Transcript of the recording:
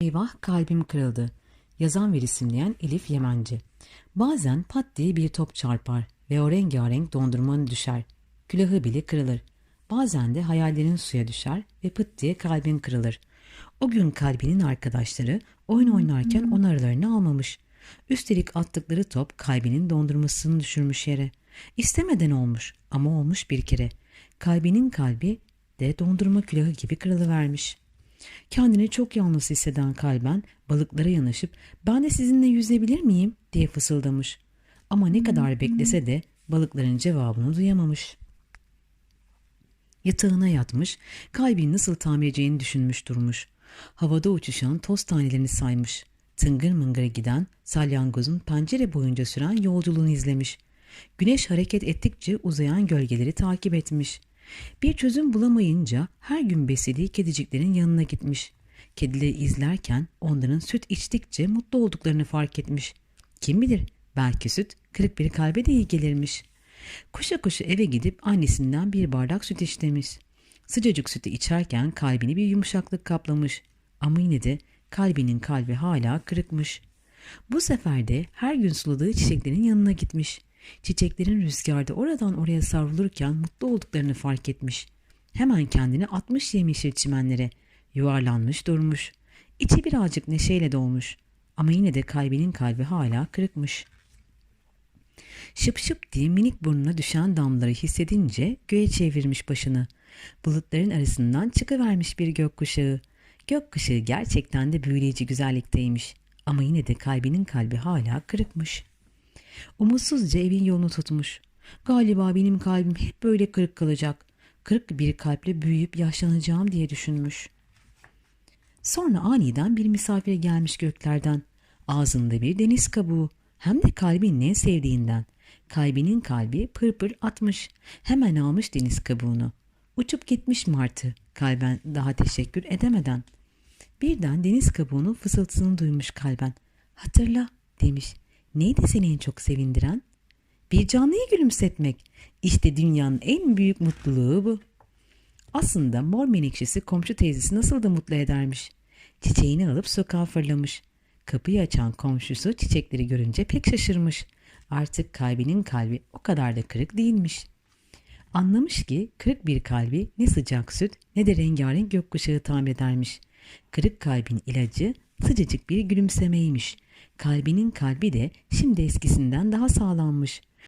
Eyvah kalbim kırıldı. Yazan ve resimleyen Elif Yemenci. Bazen pat diye bir top çarpar ve o rengarenk dondurmanı düşer. Külahı bile kırılır. Bazen de hayallerin suya düşer ve pıt diye kalbin kırılır. O gün kalbinin arkadaşları oyun oynarken onu aralarına almamış. Üstelik attıkları top kalbinin dondurmasını düşürmüş yere. İstemeden olmuş ama olmuş bir kere. Kalbinin kalbi de dondurma külahı gibi kırılıvermiş. Kendini çok yalnız hisseden kalben balıklara yanaşıp ben de sizinle yüzebilir miyim diye fısıldamış. Ama ne kadar beklese de balıkların cevabını duyamamış. Yatağına yatmış, kalbin nasıl tamir edeceğini düşünmüş durmuş. Havada uçuşan toz tanelerini saymış. Tıngır mıngır giden salyangozun pencere boyunca süren yolculuğunu izlemiş. Güneş hareket ettikçe uzayan gölgeleri takip etmiş. Bir çözüm bulamayınca her gün beslediği kediciklerin yanına gitmiş. Kedileri izlerken onların süt içtikçe mutlu olduklarını fark etmiş. Kim bilir belki süt kırık bir kalbe de iyi gelirmiş. Koşa koşa eve gidip annesinden bir bardak süt istemiş. Sıcacık sütü içerken kalbini bir yumuşaklık kaplamış. Ama yine de kalbinin kalbi hala kırıkmış. Bu sefer de her gün suladığı çiçeklerin yanına gitmiş. Çiçeklerin rüzgarda oradan oraya savrulurken mutlu olduklarını fark etmiş. Hemen kendini atmış yemişil çimenlere. Yuvarlanmış durmuş. İçi birazcık neşeyle dolmuş. Ama yine de kalbinin kalbi hala kırıkmış. Şıp şıp diye minik burnuna düşen damları hissedince göğe çevirmiş başını. Bulutların arasından çıkıvermiş bir gökkuşağı. Gökkuşağı gerçekten de büyüleyici güzellikteymiş. Ama yine de kalbinin kalbi hala kırıkmış. Umutsuzca evin yolunu tutmuş. Galiba benim kalbim hep böyle kırık kalacak. Kırık bir kalple büyüyüp yaşlanacağım diye düşünmüş. Sonra aniden bir misafir gelmiş göklerden. Ağzında bir deniz kabuğu. Hem de kalbinin en sevdiğinden. Kalbinin kalbi pırpır atmış. Hemen almış deniz kabuğunu. Uçup gitmiş martı. Kalben daha teşekkür edemeden. Birden deniz kabuğunun fısıltısını duymuş kalben. Hatırla demiş. Neydi seni en çok sevindiren? Bir canlıyı gülümsetmek. İşte dünyanın en büyük mutluluğu bu. Aslında mor menekşesi komşu teyzesi nasıl da mutlu edermiş. Çiçeğini alıp sokağa fırlamış. Kapıyı açan komşusu çiçekleri görünce pek şaşırmış. Artık kalbinin kalbi o kadar da kırık değilmiş. Anlamış ki kırık bir kalbi ne sıcak süt ne de rengarenk gökkuşağı tamir edermiş. Kırık kalbin ilacı sıcacık bir gülümsemeymiş. Kalbinin kalbi de şimdi eskisinden daha sağlammış.